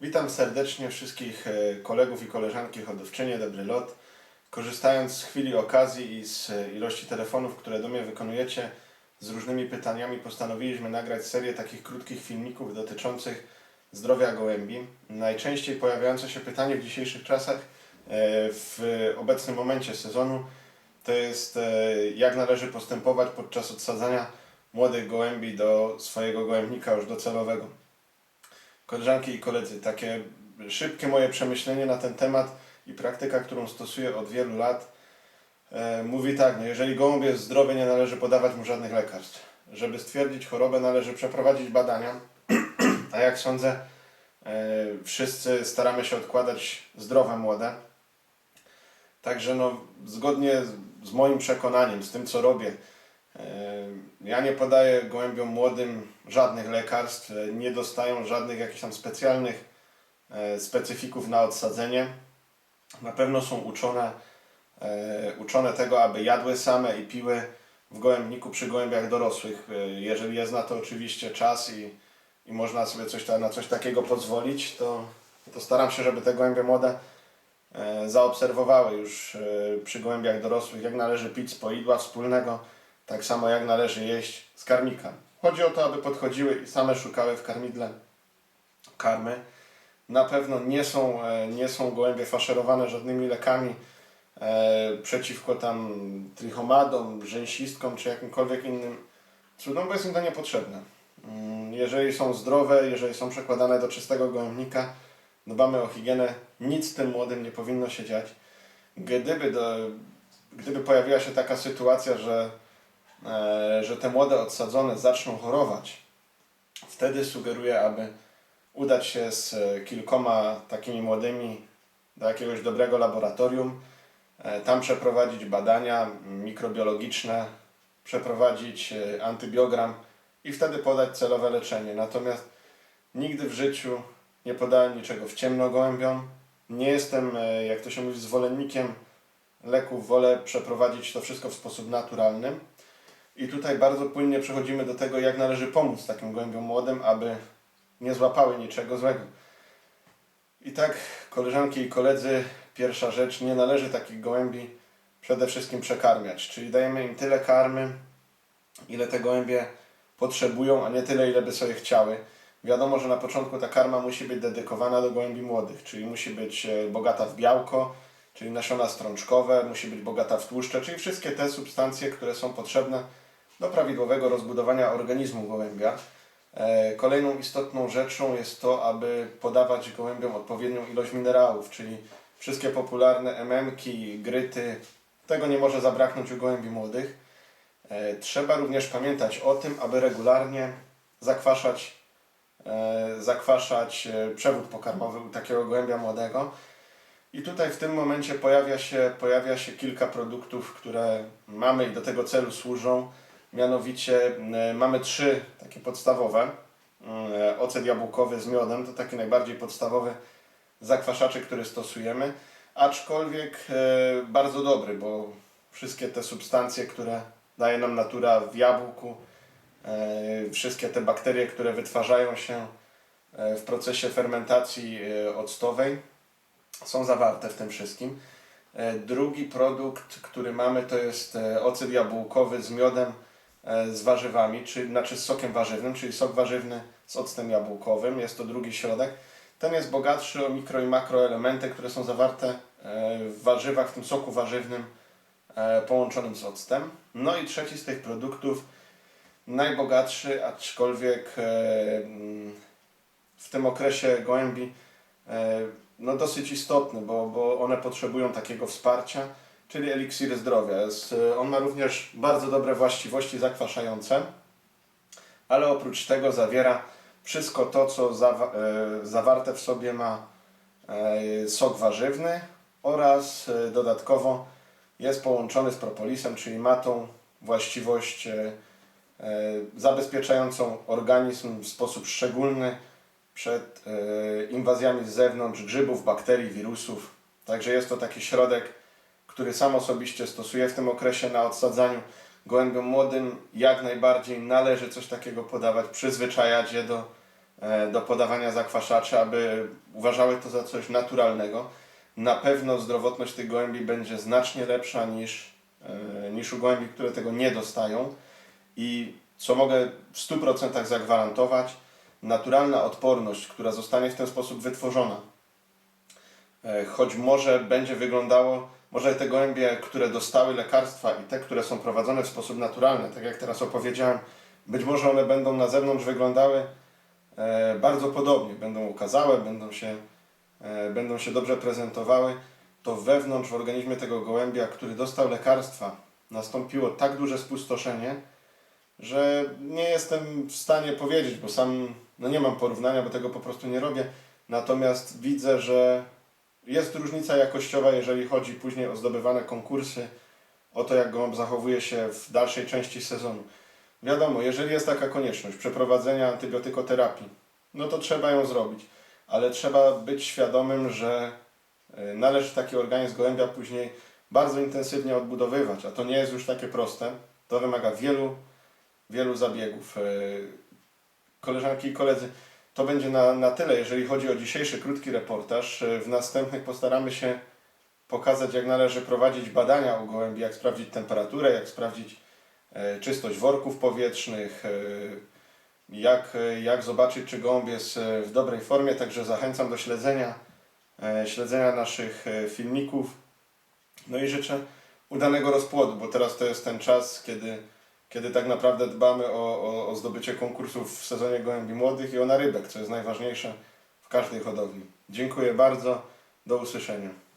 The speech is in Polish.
Witam serdecznie wszystkich e, kolegów i koleżanki hodowczynie, dobry lot. Korzystając z chwili okazji i z e, ilości telefonów, które do mnie wykonujecie z różnymi pytaniami, postanowiliśmy nagrać serię takich krótkich filmików dotyczących zdrowia gołębi. Najczęściej pojawiające się pytanie w dzisiejszych czasach, e, w obecnym momencie sezonu, to jest jak należy postępować podczas odsadzania młodych gołębi do swojego gołębnika już docelowego. Koleżanki i koledzy, takie szybkie moje przemyślenie na ten temat i praktyka, którą stosuję od wielu lat, e, mówi tak, no jeżeli gołąb jest zdrowy, nie należy podawać mu żadnych lekarstw. Żeby stwierdzić chorobę, należy przeprowadzić badania, a jak sądzę, e, wszyscy staramy się odkładać zdrowe młode. Także no, zgodnie z- moim przekonaniem, z tym co robię, ja nie podaję gołębiom młodym żadnych lekarstw, e, nie dostają żadnych jakichś tam specjalnych e, specyfików na odsadzenie. Na pewno są uczone, e, uczone tego, aby jadły same i piły w gołębniku przy gołębiach dorosłych. Jeżeli jest na to oczywiście czas i, i można sobie coś ta, na coś takiego pozwolić, to, to staram się, żeby te gołębie młode zaobserwowały już przy gołębiach dorosłych, jak należy pić z poidła wspólnego, tak samo jak należy jeść z karmika. Chodzi o to, aby podchodziły i same szukały w karmidle karmy. Na pewno nie są, e, nie są gołębie faszerowane żadnymi lekami e, przeciwko tam trichomadom, rzęsistkom czy jakimkolwiek innym cudom, bo jest im to niepotrzebne. Mm, Jeżeli są zdrowe, jeżeli są przekładane do czystego gołębnika, dbamy o higienę, nic tym młodym nie powinno się dziać. Gdyby, do, gdyby pojawiła się taka sytuacja, że, że te młode odsadzone zaczną chorować, wtedy sugeruję, aby udać się z e, kilkoma takimi młodymi do jakiegoś dobrego laboratorium, e, tam przeprowadzić badania mikrobiologiczne, przeprowadzić e, antybiogram i wtedy podać celowe leczenie. Natomiast nigdy w życiu nie podałem niczego w ciemno gołębiom. Nie jestem, e, jak to się mówi, zwolennikiem leków. Wolę przeprowadzić to wszystko w sposób naturalny. I tutaj bardzo płynnie przechodzimy do tego, jak należy pomóc takim gołębiom młodym, aby nie złapały niczego złego. I tak, koleżanki i koledzy, pierwsza rzecz, nie należy takich gołębi przede wszystkim przekarmiać, czyli dajemy im tyle karmy, ile te gołębie potrzebują, a nie tyle, ile by sobie chciały. Wiadomo, że na początku ta karma musi być dedykowana do gołębi młodych, czyli musi być e, bogata w białko, czyli nasiona strączkowe, musi być bogata w tłuszcze, czyli wszystkie te substancje, które są potrzebne do prawidłowego rozbudowania organizmu gołębia. E, Kolejną istotną rzeczą jest to, aby podawać gołębiom odpowiednią ilość minerałów, czyli wszystkie popularne MM-ki, gryty. Tego nie może zabraknąć u gołębi młodych. E, Trzeba również pamiętać o tym, aby regularnie zakwaszać, e, zakwaszać przewód pokarmowy u takiego gołębia młodego. I tutaj w tym momencie pojawia się, pojawia się kilka produktów, które mamy i do tego celu służą. Mianowicie e, mamy trzy takie podstawowe. E, Ocet jabłkowy z miodem to taki najbardziej podstawowy zakwaszaczy, który stosujemy. Aczkolwiek e, bardzo dobry, bo wszystkie te substancje, które daje nam natura w jabłku, wszystkie te bakterie, które wytwarzają się w procesie fermentacji octowej, są zawarte w tym wszystkim. Drugi produkt, który mamy, to jest ocet jabłkowy z miodem, z warzywami, czyli znaczy z sokiem warzywnym, czyli sok warzywny z octem jabłkowym. Jest to drugi środek. Ten jest bogatszy o mikro i makroelementy, które są zawarte e, w warzywach, w tym soku warzywnym e, połączonym z octem. No i trzeci z tych produktów, najbogatszy, aczkolwiek e, w tym okresie gołębi e, no dosyć istotny, bo, bo one potrzebują takiego wsparcia, czyli eliksir zdrowia. Jest, e, on ma również bardzo dobre właściwości zakwaszające, ale oprócz tego zawiera wszystko to, co zawa- e, zawarte w sobie ma e, sok warzywny oraz dodatkowo jest połączony z propolisem, czyli ma tą właściwość zabezpieczającą organizm w sposób szczególny przed inwazjami z zewnątrz, grzybów, bakterii, wirusów. Także jest to taki środek, który sam osobiście stosuję w tym okresie na odsadzaniu gołębiom młodym. Jak najbardziej należy coś takiego podawać, przyzwyczajać je do e, do podawania zakwaszaczy, aby uważały to za coś naturalnego. Na pewno zdrowotność tych gołębi będzie znacznie lepsza niż, e, niż u gołębi, które tego nie dostają. I co mogę w 100% zagwarantować, naturalna odporność, która zostanie w ten sposób wytworzona, e, choć może będzie wyglądało, może te gołębie, które dostały lekarstwa i te, które są prowadzone w sposób naturalny, tak jak teraz opowiedziałem, być może one będą na zewnątrz wyglądały e, bardzo podobnie, będą okazałe, będą się, e, będą się dobrze prezentowały, to wewnątrz w organizmie tego gołębia, który dostał lekarstwa, nastąpiło tak duże spustoszenie, że nie jestem w stanie powiedzieć, bo sam no nie mam porównania, bo tego po prostu nie robię. Natomiast widzę, że jest różnica jakościowa, jeżeli chodzi później o zdobywane konkursy, o to, jak gołąb zachowuje się w dalszej części sezonu. Wiadomo, jeżeli jest taka konieczność przeprowadzenia antybiotykoterapii, no to trzeba ją zrobić, ale trzeba być świadomym, że y, należy taki organizm gołębia później bardzo intensywnie odbudowywać, a to nie jest już takie proste. To wymaga wielu, wielu zabiegów. Y, Koleżanki i koledzy, to będzie na, na tyle, jeżeli chodzi o dzisiejszy krótki reportaż. Y, W następnych postaramy się pokazać, jak należy prowadzić badania u gołębi, jak sprawdzić temperaturę, jak sprawdzić e, czystość worków powietrznych, e, jak, e, jak zobaczyć, czy gołąb jest e, w dobrej formie. Także zachęcam do śledzenia, e, śledzenia naszych e, filmików. No i życzę udanego rozpłodu, bo teraz to jest ten czas, kiedy, kiedy tak naprawdę dbamy o, o, o zdobycie konkursów w sezonie gołębi młodych i o narybek, co jest najważniejsze w każdej hodowli. Dziękuję bardzo, do usłyszenia.